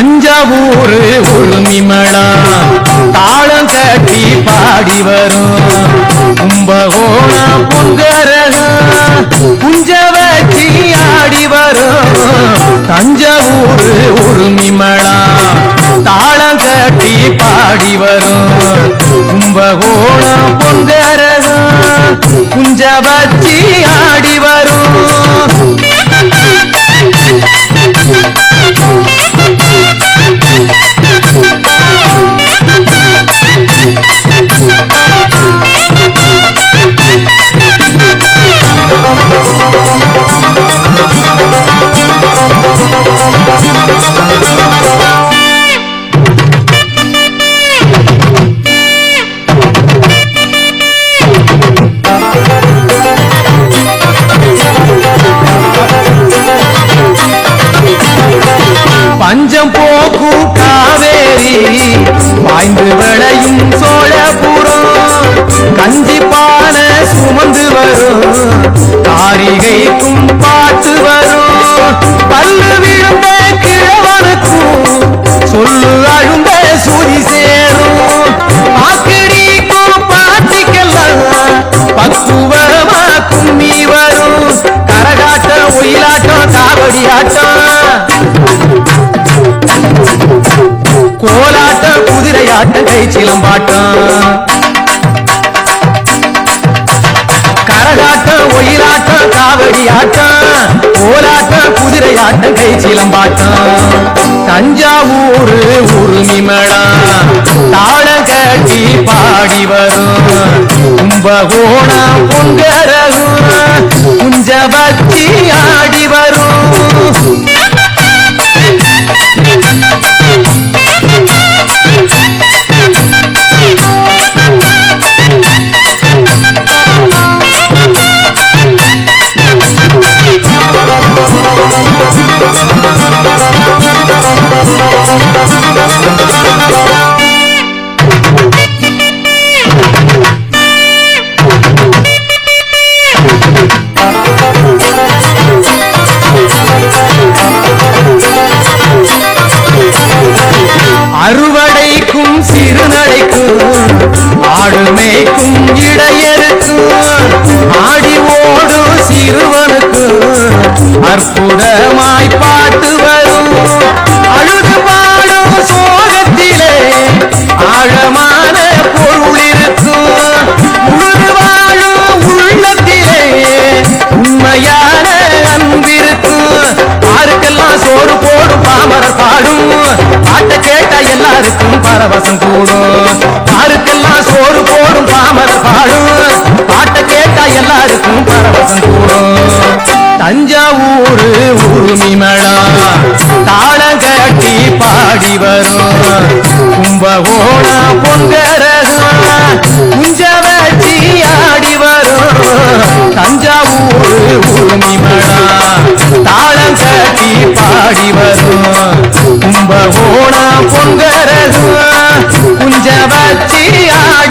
தஞ்சாவூர் உருமிமளா தாளம் கட்டி பாடி வரும். கும்பகோணம் பொங்கரகம் குஞ்ச வச்சி ஆடி வரும். தஞ்சாவூர் உருமிமளா தாளம் கட்டி பாடி வரும். கும்பகோணம் பொங்கரகம் குஞ்ச வச்சி பஞ்சம் போக்கும் காவேரி வாய்ந்து விளையும் சோழபுரம். கஞ்சி சுமந்து வரும் காரிகைக்கும் அழுந்த சூரி சேரும். ஆக்கிரிக்கும் பாட்டிக்கெல்லாம் பக்குவமா கும்மி வரும். கரகாட்டம் ஒயிலாட்டம் காவடி ஆட்டம் கோலாட்டம் குதிரையாட்டம் கை சிலம்பாட்டம் கரகாட்டம் ஒயிலாட்டம் காவடி ஆட்டம் கோலாட்டம் குதிரையாட்டம் கை சிலம்பாட்டம் தஞ்சாவூர் உருமிமளா தாளம் கட்டி பாடி வரும். கும்பகோணம் பொங்கரவு ஆடுமேக்கும் இடையருக்கும் ஆடி ஓடும் சிறுவனுக்கு அற்புதமாய் பாட்டு வரும். அழுது பாடும் சோகத்திலே ஆழமா ஓணம் பொங்கரகா குஞ்சவ தீயாடி வரும் தஞ்சாவூர் பூமிமடா தாளம் கட்டி பாடி வரும் கும்ப ஓணம் பொங்கரகா குஞ்சவ தீயாடி